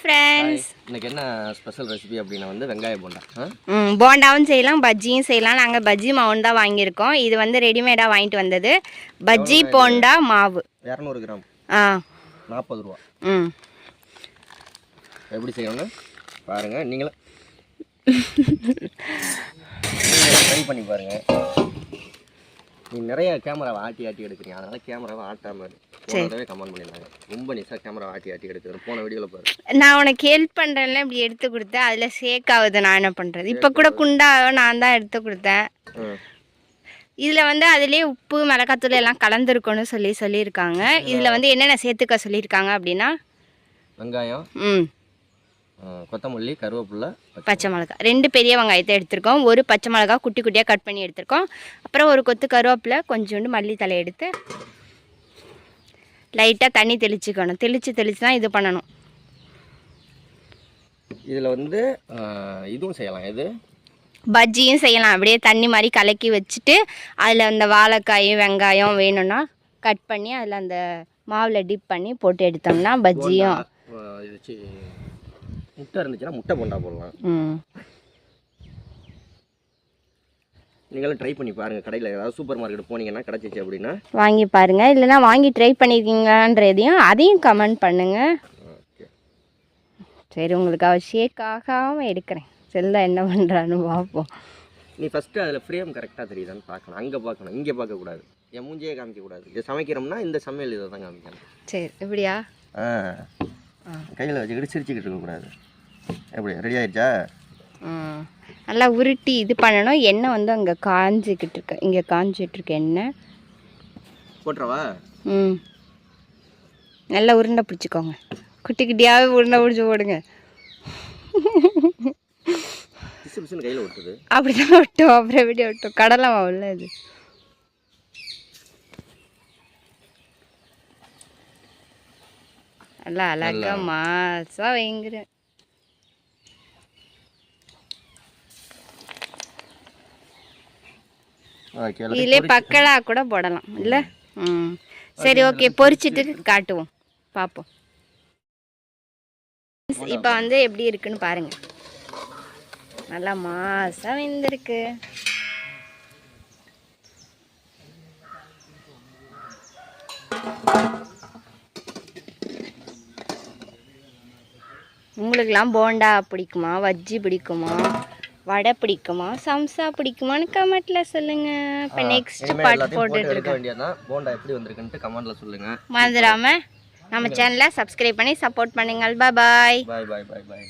Friends இன்னைக்கு என்ன special recipe அப்படின்னா வந்து வெங்காய போண்டா? ம் போண்டாவும் செய்யலாம் பஜ்ஜியும் செய்யலாம். நாங்கள் பஜ்ஜி மாவுன்னு தான் வாங்கியிருக்கோம். இது வந்து ரெடிமேடாக வாங்கிட்டு வந்தது. பஜ்ஜி போண்டா மாவு. இரநூறு கிராம். ஆ. நாற்பது ரூபா. ம். எப்படி செய்யணும்னு பாருங்க நீங்களும் ட்ரை பண்ணி பாருங்க. நீ நிறைய கேமராவை ஆட்டி ஆட்டி எடுக்கிறீங்க. அதனால கேமராவை ஆட்டாம இரு. போன தடவை கமெண்ட் பண்ணிருந்தாங்க ரொம்ப நிசா கேமரா ஆட்டி ஆட்டி எடுக்கிறது போன வீடியோவில் பாரு. நான் உனக்கு ஹெல்ப் பண்ணுறேன்ல இப்படி எடுத்து கொடுத்தேன். அதில் சேக் ஆகுது நான் என்ன பண்ணுறது இப்போ கூட குண்டாக நான் தான் எடுத்து கொடுத்தேன். இதில் வந்து அதுலேயே உப்பு மிளகாத்தூள் எல்லாம் கலந்துருக்கணும்னு சொல்லி சொல்லியிருக்காங்க. இதில் வந்து என்னென்ன சேர்த்துக்க சொல்லியிருக்காங்க அப்படின்னா வெங்காயம். ம். கொத்தமல்லி கருவேப்பிலை பச்சை மிளகா ரெண்டு பெரிய வெங்காயத்தை எடுத்திருக்கோம். ஒரு பச்சை மிளகா குட்டி குட்டியாக கட் பண்ணி எடுத்திருக்கோம். அப்புறம் ஒரு கொத்து கருவேப்பிலை கொஞ்சோண்டு மல்லித்தலை எடுத்து லைட்டாக தண்ணி தெளிச்சுக்கணும். தெளித்து தெளித்து தான் இது பண்ணணும். இதில் வந்து இதுவும் செய்யலாம். எது? பஜ்ஜியும் செய்யலாம். அப்படியே தண்ணி மாதிரி கலக்கி வச்சுட்டு அதில் அந்த வாழைக்காய் வெங்காயம் வேணும்னா கட் பண்ணி அதில் அந்த மாவில் டிப் பண்ணி போட்டு எடுத்தோம்னா பஜ்ஜியும் இது முட்டை இருந்துச்சுன்னா முட்டை போண்டா போடலாம் ம் நீங்களும் ட்ரை பண்ணி பாருங்கள் கடையில் ஏதாவது சூப்பர் மார்க்கெட் போனீங்கன்னா கிடச்சிச்சு அப்படின்னா. வாங்கி பாருங்கள் இல்லைன்னா வாங்கி ட்ரை பண்ணியிருக்கீங்கன்றதையும் அதையும் கமெண்ட் பண்ணுங்கள் சரி உங்களுக்கு அவ ஷேக் ஆகாமல் எடுக்கிறேன் செல்ல என்ன பண்ணுறான்னு பார்ப்போம். நீ ஃபஸ்ட்டு அதில் ஃப்ரேம் கரெக்டாக தெரியுதான்னு பார்க்கணும். அங்கே பார்க்கணும். இங்கே பார்க்கக்கூடாது. என் மூஞ்சியே காமிக்கக்கூடாது. இது சமைக்கிறோம்னா இந்த சமையல் இதை தான் காமிக்கணும். சரி இப்படியா? ஆ. கையில் வச்சுக்கிட்டு சிரிச்சுக்கிட்டு இருக்கக்கூடாது. எப்படி ரெடி ஆயிடுச்சா? ம். நல்லா உருட்டி இது பண்ணணும். எண்ணெய் வந்து அங்கே காஞ்சிக்கிட்டு இருக்கு. இங்கே காஞ்சிட்டு இருக்கு எண்ணெய். போட்டுறவா? ம். நல்லா உருண்டை பிடிச்சிக்கோங்க. குட்டி குட்டியாகவே உருண்டை பிடிச்சி போடுங்க. கையில் விட்டுது அப்படி தான் விட்டோம் அப்புறம் எப்படி விட்டோம் கடலை மாவுல இது. நல்லா அழகா மாசா வைங்கிறேன். இதுல பக்கடா கூட போடலாம். இல்ல? ம். சரி ஓகே பொரிச்சிட்டு காட்டுவோம். பார்ப்போம் இப்போ வந்து எப்படி இருக்குன்னு பாருங்க. நல்லா மாசா வெந்திருக்கு. உங்களுக்கெல்லாம் போண்டா பிடிக்குமா? வஜ்ஜி பிடிக்குமா? வடை பிடிக்குமா? சம்சா பிடிக்குமான்னு கமெண்ட்ல சொல்லுங்க. இப்போ நெக்ஸ்ட் போட்டுட்டு போட்டு எடுக்க இருக்கேன். போண்டா எப்படி வந்திருக்குன்ட்டு கமெண்ட்டில் சொல்லுங்கள் மறந்துடாம நம்ம சேனலை சப்ஸ்கிரைப் பண்ணி சப்போர்ட் பண்ணுங்கள். பாய் பாய் பாய் பாய் பாய்